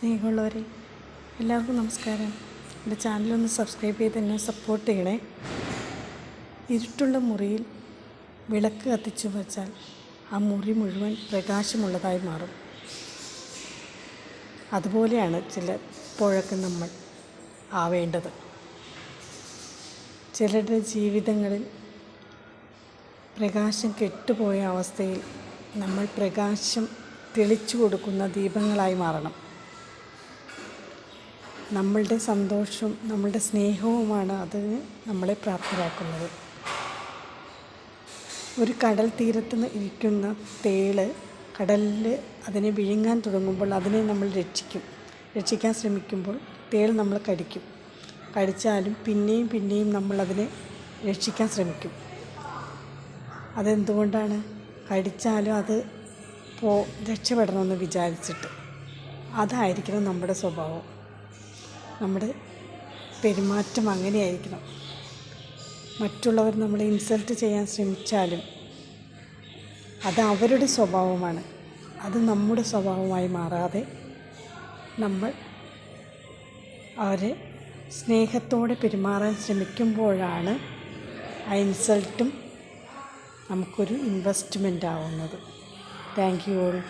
സ്നേഹമുള്ളവരെ എല്ലാവർക്കും നമസ്കാരം. എന്റെ ചാനലൊന്ന് സബ്സ്ക്രൈബ് ചെയ്ത് എന്നെ സപ്പോർട്ട് ചെയ്യണേ. ഇരുട്ടുള്ള മുറിയിൽ വിളക്ക് കത്തിച്ചു വച്ചാൽ ആ മുറി മുഴുവൻ പ്രകാശമുള്ളതായി മാറും. അതുപോലെയാണ് ചില ചിലപ്പോഴൊക്കെ നമ്മൾ ആവേണ്ടത്. ചിലരുടെ ജീവിതങ്ങളിൽ പ്രകാശം കെട്ടുപോയ അവസ്ഥയിൽ നമ്മൾ പ്രകാശം തെളിച്ചു കൊടുക്കുന്ന ദീപങ്ങളായി മാറണം. നമ്മളുടെ സന്തോഷവും നമ്മളുടെ സ്നേഹവുമാണ് അതിന് നമ്മളെ പ്രാപ്തരാക്കുന്നത്. ഒരു കടൽ തീരത്ത് ഇരിക്കുന്ന തേൾ കടലിൽ അതിനെ വിഴുങ്ങാൻ തുടങ്ങുമ്പോൾ അതിനെ നമ്മൾ രക്ഷിക്കും. രക്ഷിക്കാൻ ശ്രമിക്കുമ്പോൾ തേൾ നമ്മൾ കടിക്കും. കടിച്ചാലും പിന്നെയും പിന്നെയും നമ്മളതിനെ രക്ഷിക്കാൻ ശ്രമിക്കും. അതെന്തുകൊണ്ടാണ്? കടിച്ചാലും അത് പോ രക്ഷപ്പെടണമെന്ന് വിചാരിച്ചിട്ട്. അതായിരിക്കണം നമ്മുടെ സ്വഭാവം. നമ്മുടെ പെരുമാറ്റം അങ്ങനെയായിരിക്കണം. മറ്റുള്ളവർ നമ്മളെ ഇൻസൾട്ട് ചെയ്യാൻ ശ്രമിച്ചാലും അത് അവരുടെ സ്വഭാവമാണ്. അത് നമ്മുടെ സ്വഭാവമായി മാറാതെ നമ്മൾ അവരെ സ്നേഹത്തോടെ പെരുമാറാൻ ശ്രമിക്കുമ്പോഴാണ് ആ ഇൻസൾട്ടും നമുക്കൊരു ഇൻവെസ്റ്റ്മെന്റ് ആവുന്നത്. Thank you all